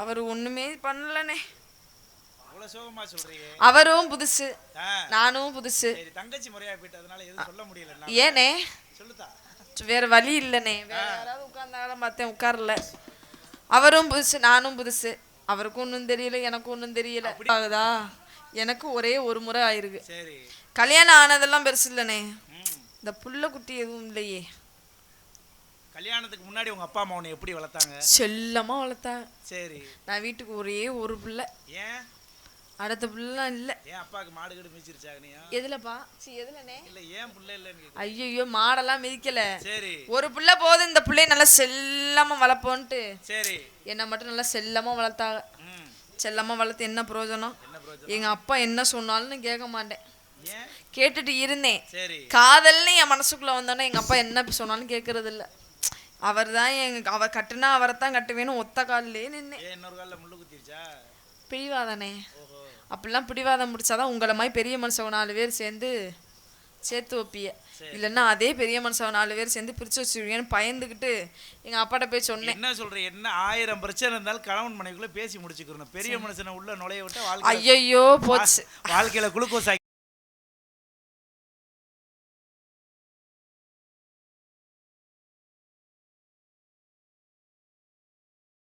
அவர் ஒண்ணுமே பண்ணலனே. அவரும் புதுசு நானும் புதுசு. தங்கச்சி முறையா போயிட்டு அதனால எதுவும் சொல்ல முடியல. நான். ஏனே? சொல்லுதா? வேற வழி இல்லனே. வேற யாராவது உட்கார்ந்தாலும் பார்த்தேன் உட்காரல. அவரும் புதுசு நானும் புதுசு. அவருக்கும் ஒன்றும் தெரியல எனக்கும் ஒன்றும் தெரியல. ஆகுதா? எனக்கு ஒரே ஒரு முறை ஆயிருக்கு. கல்யாணம் ஆனதெல்லாம் பெருசு இல்லனே. இந்த புள்ள குட்டி எதுவும் இல்லையே. கல்யாணத்துக்கு முன்னாடி உங்க அப்பா அம்மா உன்னை எப்படி வளர்த்தாங்க? செல்லமா வளர்த்தா சரி. நான் வீட்டுக்கு ஒரே ஒரு பிள்ளை. ஏன்? அடுத்த பிள்ளைலாம் இல்லை. ஏன் அப்பாவுக்கு மாடு கீடு மிதிச்சிருச்சாங்க நீ எதுலப்பா? சி எதுலனே இல்ல ஏன் புள்ள இல்லைன்னு. ஐயோ மாடெல்லாம் மிதிக்கல. சரி. ஒரு பிள்ளை போதும் இந்த பிள்ளைய நல்லா செல்லமா வளர்ப்போன்ட்டு. சரி. என்னை மட்டும் நல்லா செல்லமா வளர்த்தாங்க. செல்லமா வளர்த்து என்ன பிரயோஜனம்? எங்க அப்பா என்ன சொன்னாலும் கேட்க மாட்டேன். கேட்டுட்டு இருந்தேன். காதல்னு என் மனசுக்குள்ள வந்தோன்னே எங்க அப்பா என்ன சொன்னாலும் கேட்கறது இல்ல அவர் தான் எங்க அவ கட்டுனா அவரை தான் கட்டுவேன்னு ஒத்த காலிலே ஏன் இன்னொரு காலில் முள்ளு குத்திருச்சா? பிடிவாதானே. அப்படிலாம் பிடிவாதம் முடிச்சாதான் உங்களை மாதிரி பெரிய மனுஷங்க நாலு பேர் சேர்ந்து சேர்த்து வைப்பிய இல்லைன்னா அதே பெரிய மனுஷங்க நாலு பேர் சேர்ந்து பிரிச்சு வச்சிருவீங்கன்னு பயந்துக்கிட்டு எங்க அப்பாட்ட போய் சொன்னேன். என்ன சொல்ற? என்ன ஆயிரம் பிரச்சனை இருந்தாலும் கணவன் மனைவிக்குள்ள பேசி முடிச்சுக்கிறணும். பெரிய மனுஷனை உள்ள நுழைய விட்டு ஐயையோ போச்சு. வாழ்க்கையில குளுக்கோஸ்